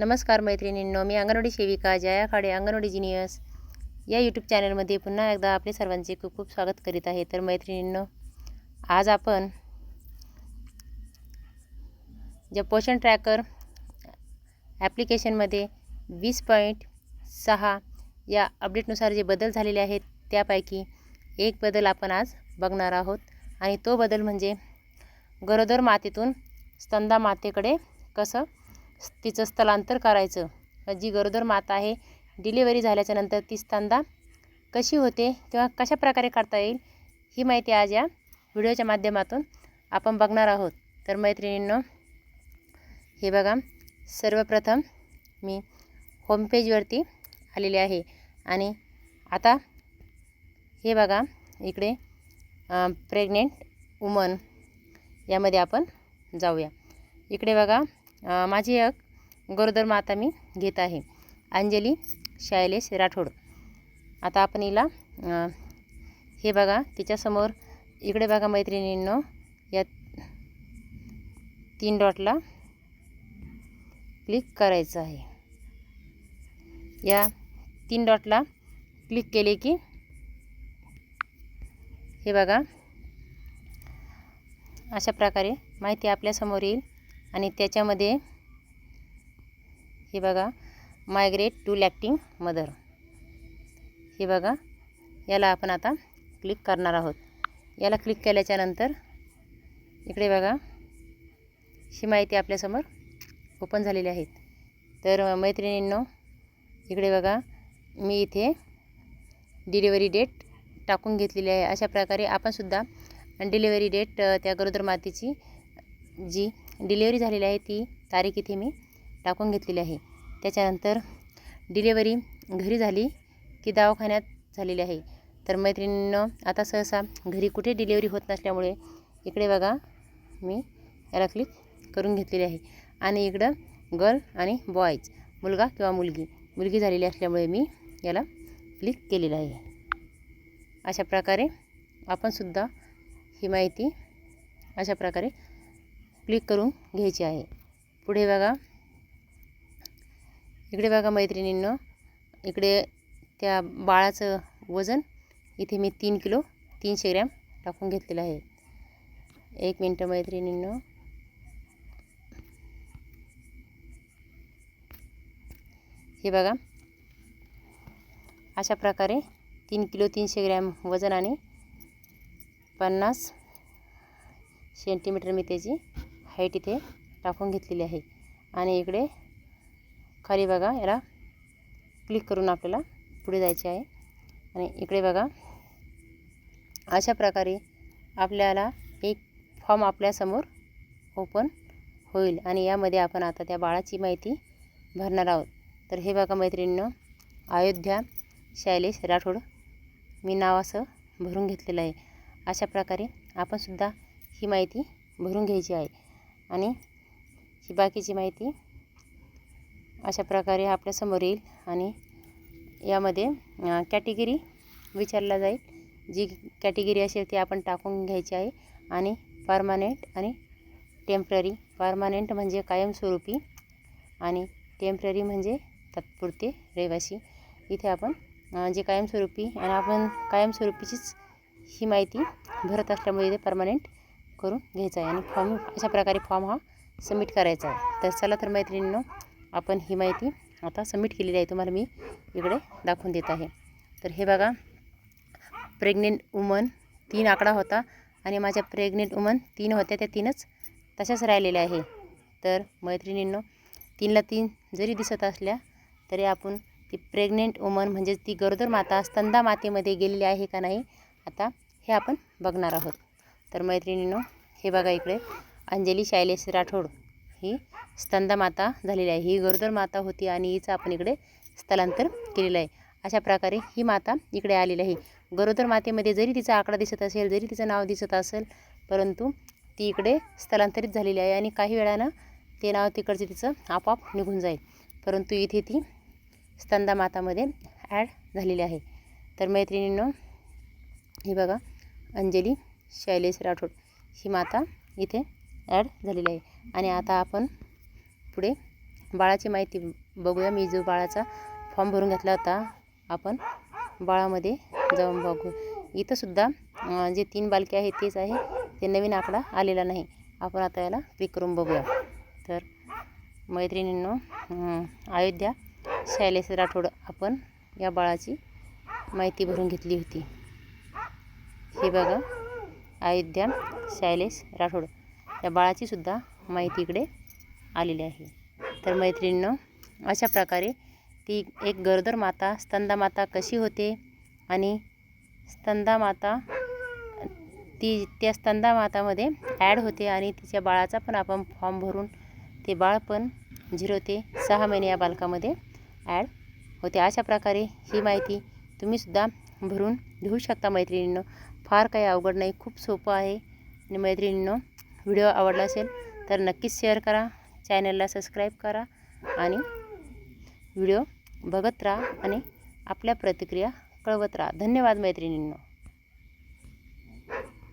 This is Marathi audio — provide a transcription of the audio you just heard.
नमस्कार मैत्रिणींनो मी अंगणवाडी सेविका जया खाडे अंगणवाडी जिनियस. या यूट्यूब चॅनलमध्ये पुन्हा एकदा आपले सर्वांचे खूप खूप स्वागत करीत आहे. तर मैत्रिणींनो आज आपण ज्या पोषण ट्रॅकर ॲप्लिकेशनमध्ये वीस पॉईंट सहा या अपडेटनुसार जे बदल झालेले आहेत त्यापैकी एक बदल आपण आज बघणार आहोत. आणि तो बदल म्हणजे गरोदर मातेतून स्तंदा मातेकडे कसं तिचं स्थलांतर करायचं. जी गरोदर माता आहे डिलिव्हरी झाल्याच्यानंतर ती स्तंदा कशी होते किंवा कशा प्रकारे काढता येईल ही माहिती आज या व्हिडिओच्या माध्यमातून आपण बघणार आहोत. तर मैत्रिणींनो हे बघा. सर्वप्रथम मी होमपेजवरती आलेले आहे आणि आता हे बघा इकडे प्रेग्नेंट वुमन यामध्ये आपण जाऊया. इकडे बघा माझी एक गरोदर माता मी घेत आहे. अंजली शैलेश राठोड. आता आपण हिला हे बघा तिच्यासमोर इकडे बघा मैत्रिणींनो या तीन डॉटला क्लिक करायचं आहे. या तीन डॉटला क्लिक केले की हे बघा अशा प्रकारे माहिती आपल्यासमोर येईल. आणि त्याच्यामध्ये हे बघा मायग्रेट टू लॅक्टिंग मदर हे बघा याला आपण आता क्लिक करणार आहोत. याला क्लिक केल्याच्यानंतर इकडे बघा ही माहिती आपल्यासमोर ओपन झालेली आहेत तर मैत्रिणींनो इकडे बघा मी इथे डिलिव्हरी डेट टाकून घेतलेली आहे. अशा प्रकारे आपणसुद्धा डिलिव्हरी डेट त्या गरोदर मातेची जी डिलेवरी झालेली आहे ती तारीख इथे मी टाकून घेतलेली आहे. त्याच्यानंतर डिलेवरी घरी झाली की दवाखान्यात झालेली आहे. तर मैत्रिणीनं आता सहसा घरी कुठे डिलेवरी होत नसल्यामुळे इकडे बघा मी याला क्लिक करून घेतलेली आहे. आणि इकडं गर्ल आणि बॉयज मुलगा किंवा मुलगी मुलगी झालेली असल्यामुळे मी याला क्लिक केलेलं आहे. अशा प्रकारे आपणसुद्धा ही माहिती अशा प्रकारे क्लिक करून घ्यायची आहे. पुढे बघा. इकडे बघा मैत्रिणींनो. इकडे त्या बाळाचं वजन इथे मी तीन किलो तीनशे ग्रॅम टाकून घेतलेलं आहे. एक मिनटं मैत्रिणींनो. हे बघा. अशा प्रकारे तीन किलो तीनशे ग्रॅम वजन आणि पन्नास सेंटीमीटर मी त्याची हाईट इथे टाकून घेतलेली आहे. आणि इकडे खाली बघा याला क्लिक करून आपल्याला पुढे जायचे आहे. आणि इकडे बघा अशा प्रकारे आपल्याला एक फॉर्म आपल्यासमोर ओपन होईल. आणि यामध्ये आपण आता त्या बाळाची माहिती भरणार आहोत. तर हे बघा मैत्रिणीनं अयोध्या शैलेश राठोड मी नाव असं भरून घेतलेलं आहे. अशा प्रकारे आपणसुद्धा ही माहिती भरून घ्यायची आहे. आणि ही बाकीची माहिती अशा प्रकारे आपल्यासमोर येईल आणि यामध्ये कॅटेगरी विचारला जाईल. जी कॅटेगरी असेल ती आपण टाकून घ्यायची आहे आणि परमानेंट आणि टेंपररी परमानेंट म्हणजे कायमस्वरूपी आणि टेंपररी म्हणजे तात्पुरते रहिवासी. इथे आपण जे कायमस्वरूपी आणि आपण कायमस्वरूपीचीच ही माहिती भरत असल्यामुळे इथे परमानेंट करून घ्यायचा आहे. आणि फॉर्म अशा प्रकारे फॉर्म हा सबमिट करायचा आहे. तर चला तर मैत्रिणींनो आपण ही माहिती आता सबमिट केलेली आहे. तुम्हाला मी इकडे दाखवून देत आहे. तर हे बघा प्रेग्नेंट वुमन तीन आकडा होता आणि माझ्या प्रेग्नेंट वुमन तीन होत्या. त्या तीनच तशाच राहिलेल्या आहे. तर मैत्रिणींनो तीनला तीन जरी दिसत असल्या तरी आपण ती प्रेग्नेंट वुमन म्हणजे ती गरोदर माता स्तंदा मातेमध्ये गेलेली आहे का नाही आता हे आपण बघणार आहोत. तर मैत्रिणींनो हे बघा इकडे. अंजली शैलेश राठोड ही स्तंदा माता झालेली आहे. ही गरोदर माता होती आणि हिचं आपण इकडे स्थलांतर केलेलं आहे. अशा प्रकारे ही माता इकडे आलेली आहे. गरोदर मातेमध्ये जरी तिचा आकडा दिसत असेल जरी तिचं नाव दिसत असेल परंतु ती इकडे स्थलांतरित झालेली आहे आणि काही वेळानं ते नाव तिकडचे तिचं आपोआप निघून जाईल. परंतु इथे ती स्तंदा मातामध्ये ॲड झालेली आहे. तर मैत्रिणींनो हे बघा अंजली शैलेश राठोड. ही माता इथे ॲड झालेली आहे. आणि आता आपण पुढे बाळाची माहिती बघूया. मी जो बाळाचा फॉर्म भरून घेतला होता आपण बाळामध्ये जाऊन बघू. इथंसुद्धा जे तीन बालके आहेत तेच आहे. ते नवीन आकडा आलेला नाही. आपण आता याला क्लिक करून बघूया. तर मैत्रिणींनो अयोध्या शैलेश राठोड आपण या बाळाची माहिती भरून घेतली होती. हे बघा. अयोध्या शैलेश राठोड या बाळाची सुद्धा माहिती इकडे आलेली आहे. तर मैत्रिणीनं अशा प्रकारे ती एक गरोदर माता स्तंदा माता कशी होते आणि स्तंदा माता ती त्या स्तंदा मातामध्ये ॲड होते आणि तिच्या बाळाचा पण आपण फॉर्म भरून ते बाळ पण झिरो ते सहा महिने या बालकामध्ये ॲड होते. अशा प्रकारे ही माहिती तुम्हीसुद्धा भरून घेऊ शकता मैत्रिणींनो. फार काही अवघड नाही खूप सोपं आहे. आणि मैत्रिणींनो व्हिडिओ आवडला असेल तर नक्कीच शेअर करा चॅनलला सबस्क्राईब करा आणि व्हिडिओ बघत राहा आणि आपल्या प्रतिक्रिया कळवत राहा. धन्यवाद मैत्रिणींनो.